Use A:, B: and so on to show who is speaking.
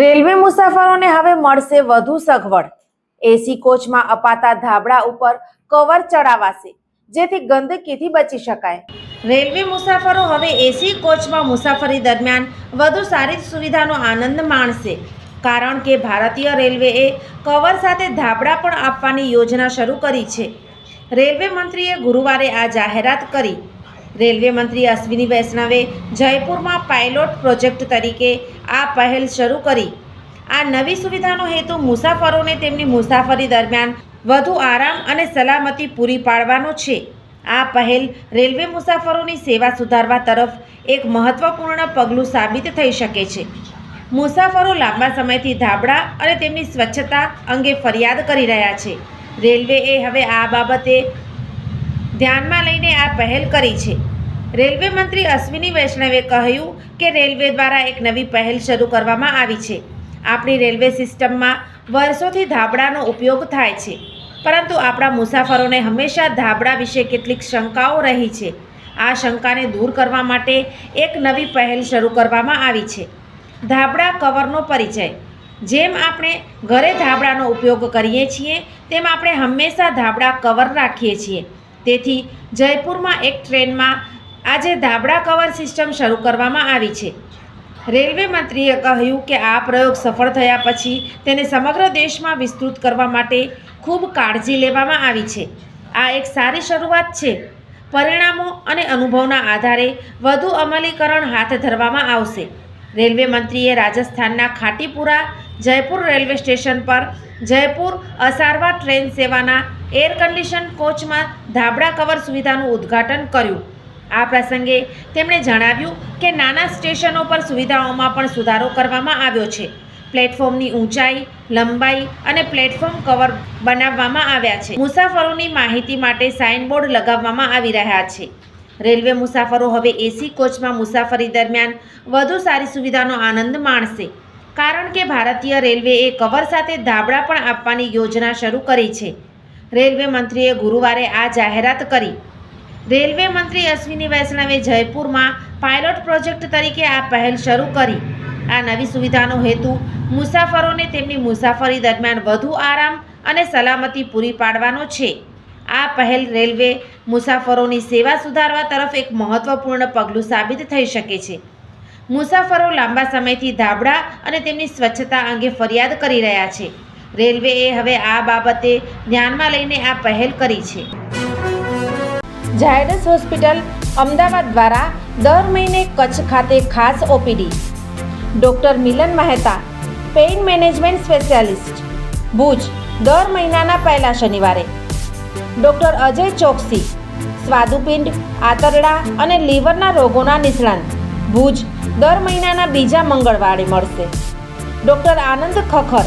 A: Railway મુસાફરોને હવે મળશે વધુ સગવડ. એસી કોચમાં અપાતા ધાબળા ઉપર કવર ચડાવાશે, જેથી ગંદકીથી બચી શકાય. રેલવે મુસાફરો હવે એસી કોચમાં મુસાફરી દરમિયાન વધુ સારી સુવિધાનો આનંદ માણશે, કારણ કે ભારતીય રેલવેએ કવર સાથે ધાબળા પણ આપવાની યોજના શરૂ કરી છે. રેલવે મંત્રીએ ગુરુવારે આ જાહેરાત કરી. રેલવે મંત્રી અશ્વિની વૈષ્ણવે જયપુરમાં પાયલોટ પ્રોજેક્ટ તરીકે આ પહેલ શરૂ કરી. આ નવી સુવિધાનો હેતુ મુસાફરોને તેમની મુસાફરી દરમિયાન વધુ આરામ અને સલામતી પૂરી પાડવાનો છે. આ પહેલ રેલવે મુસાફરોની સેવા સુધારવા તરફ એક મહત્વપૂર્ણ પગલું સાબિત થઈ શકે છે. મુસાફરો લાંબા સમયથી ધાબળા અને તેમની સ્વચ્છતા અંગે ફરિયાદ કરી રહ્યા છે. રેલવેએ હવે આ બાબતે ધ્યાનમાં લઈને આ પહેલ કરી છે. રેલવે મંત્રી અશ્વિની વૈષ્ણવે કહ્યું કે રેલવે દ્વારા એક નવી પહેલ શરૂ કરવામાં આવી છે. આપણી રેલવે સિસ્ટમમાં વર્ષોથી ધાબળાનો ઉપયોગ થાય છે. પરંતુ આપણા મુસાફરોને હંમેશા ધાબળા વિશે કેટલીક શંકાઓ રહી છે. આ શંકાને દૂર કરવા માટે એક નવી પહેલ શરૂ કરવામાં આવી છે. ધાબળા કવરનો પરિચય. જેમ આપણે ઘરે ધાબળાનો ઉપયોગ કરીએ છીએ, તેમ આપણે હંમેશા ધાબળા કવર રાખીએ છીએ. તેથી જયપુરમાં એક ટ્રેનમાં આજે ધાબળા કવર સિસ્ટમ શરૂ કરવામાં આવી છે. રેલવે મંત્રીએ કહ્યું કે આ પ્રયોગ સફળ થયા પછી તેને સમગ્ર દેશમાં વિસ્તૃત કરવા માટે ખૂબ કાળજી લેવામાં આવી છે. આ એક સારી શરૂઆત છે. પરિણામો અને અનુભવના આધારે વધુ અમલીકરણ હાથ ધરવામાં આવશે. રેલવે મંત્રીએ રાજસ્થાનના ખાટીપુરા, જયપુર રેલવે સ્ટેશન પર જયપુર અસારવા ટ્રેન સેવાના એર કન્ડિશન કોચમાં ધાબળા કવર સુવિધાનું ઉદ્ઘાટન કર્યું. આ પ્રસંગે તેમણે જણાવ્યું કે નાના સ્ટેશનો પર સુવિધાઓમાં પણ સુધારો કરવામાં આવ્યો છે. પ્લેટફોર્મની ઊંચાઈ, લંબાઈ અને પ્લેટફોર્મ કવર બનાવવામાં આવ્યા છે. મુસાફરોની માહિતી માટે સાઇનબોર્ડ લગાવવામાં આવી રહ્યા છે. રેલવે મુસાફરો હવે એસી કોચમાં મુસાફરી દરમિયાન વધુ સારી સુવિધાનો આનંદ માણશે. કારણ કે ભારતીય રેલવેએ કવર સાથે ધાબળા પણ આપવાની યોજના શરૂ કરી છે. રેલવે મંત્રીએ ગુરુવારે આ જાહેરાત કરી. રેલવે મંત્રી અશ્વિની વૈષ્ણવે જયપુરમાં પાયલોટ પ્રોજેક્ટ તરીકે આ પહેલ શરૂ કરી. આ નવી સુવિધાનો હેતુ મુસાફરોને તેમની મુસાફરી દરમિયાન વધુ આરામ અને સલામતી પૂરી પાડવાનો છે. આ પહેલ રેલવે મુસાફરોની સેવા સુધારવા તરફ એક મહત્વપૂર્ણ પગલું સાબિત થઈ શકે છે. મુસાફરો લાંબા સમયથી ધાબળા અને તેમની સ્વચ્છતા અંગે ફરિયાદ કરી રહ્યા છે. રેલવેએ હવે આ બાબતે ધ્યાનમાં લઈને આ પહેલ કરી છે. ઝાયડસ હોસ્પિટલ અમદાવાદ દ્વારા દર મહિને કચ્છ ખાતે ખાસ OPD. Doctor Milan Mehta, pain management specialist, Bhuj, દર મહિનાના પહેલા શનિવારે. ડૉક્ટર અજય ચોકસી, સ્વાદુપિંડ, આંતરડા અને લીવરના રોગોના નિષ્ણાંત. ભુજ, દર મહિનાના બીજા મંગળવારે મળશે. Doctor Anand Khakhar